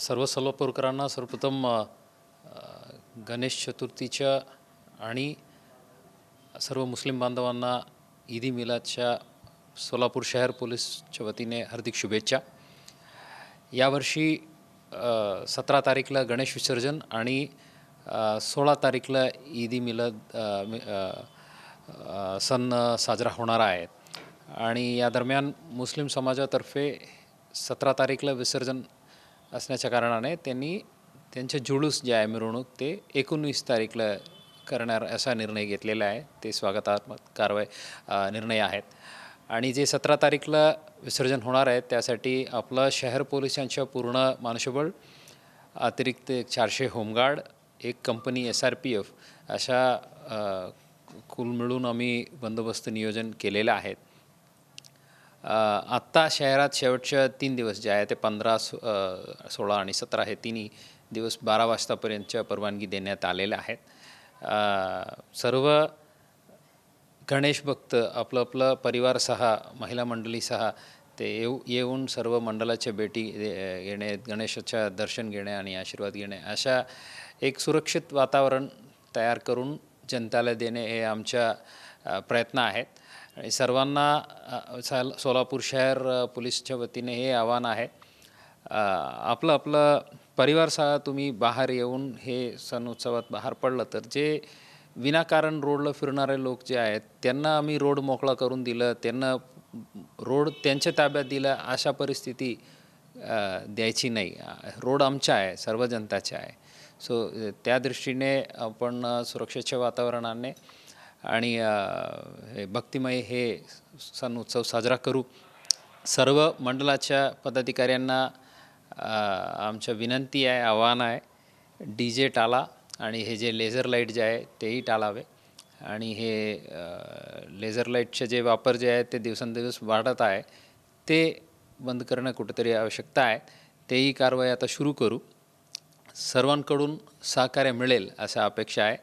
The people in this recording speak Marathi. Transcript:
सर्व सोलापूरकरांना सर्वप्रथम गणेश चतुर्थीच्या आणि सर्व मुस्लिम बांधवांना ईदी मिलादच्या सोलापूर शहर पोलीसच्या वतीने हार्दिक शुभेच्छा. यावर्षी सतरा तारीखला गणेश विसर्जन आणि सोळा तारीखला ईदी मिलद सण साजरा होणार आहे. आणि या दरम्यान मुस्लिम समाजातर्फे सतरा तारीखला विसर्जन असण्याच्या कारणाने त्यांनी त्यांचे जुलूस जे आहे मिरवणूक ते एकोणवीस तारीखला करणार असा निर्णय घेतलेला आहे. ते स्वागतात्मक कारवाई निर्णय आहेत. आणि जे सतरा तारीखला विसर्जन होणार आहे त्यासाठी आपलं शहर पोलिसांच्या पूर्ण मनुष्यबळ अतिरिक्त एक चारशे होमगार्ड एक company S R P F अशा कुल मिळून आम्ही बंदोबस्त नियोजन केलेलं आहेत आत्ता शहरात शेवटच्या तीन दिवस जे आहे ते पंधरा सो सोळा आणि सतरा हे तिन्ही दिवस बारा वाजतापर्यंतच्या परवानगी देण्यात आलेल्या आहेत. सर्व गणेश भक्त आपलं आपलं परिवारसह महिला मंडळीसह ते येऊ येऊन सर्व मंडळाच्या भेटी घेणे गणेशाच्या दर्शन घेणे आणि आशीर्वाद घेणे अशा एक सुरक्षित वातावरण तयार करून जनताला देणे हे आमच्या प्रयत्न आहेत. आणि सर्वांना साल सोलापूर शहर पोलीसच्या वतीने हे आव्हान आहे. आपलं आपलं परिवारसह तुम्ही बाहेर येऊन हे सण उत्सवात बाहेर पडलं तर जे विनाकारण रोडला फिरणारे लोक जे आहेत त्यांना आम्ही रोड मोकळा करून दिलं त्यांना रोड त्यांच्या ताब्यात दिला अशा परिस्थिती द्यायची नाही. रोड आमचा आहे सर्व जनताचा आहे. सो त्या दृष्टीने आपण सुरक्षेच्या वातावरणाने आणि हे भक्तिमय हे सण उत्सव साजरा करू. सर्व मंडळाच्या पदाधिकाऱ्यांना आमच्या विनंती आहे आव्हान आहे डी जे टाला आणि हे जे लेझर लाइट जे आहे तेही टाळावे आणि हे लेझर लाईटचे जे वापर जे आहे ते दिवसेंदिवस वाढत आहे ते बंद करणं कुठेतरी आवश्यकता आहे. तेही कारवाई आता सुरू करू. सर्वांकडून सहकार्य मिळेल अशा अपेक्षा आहे.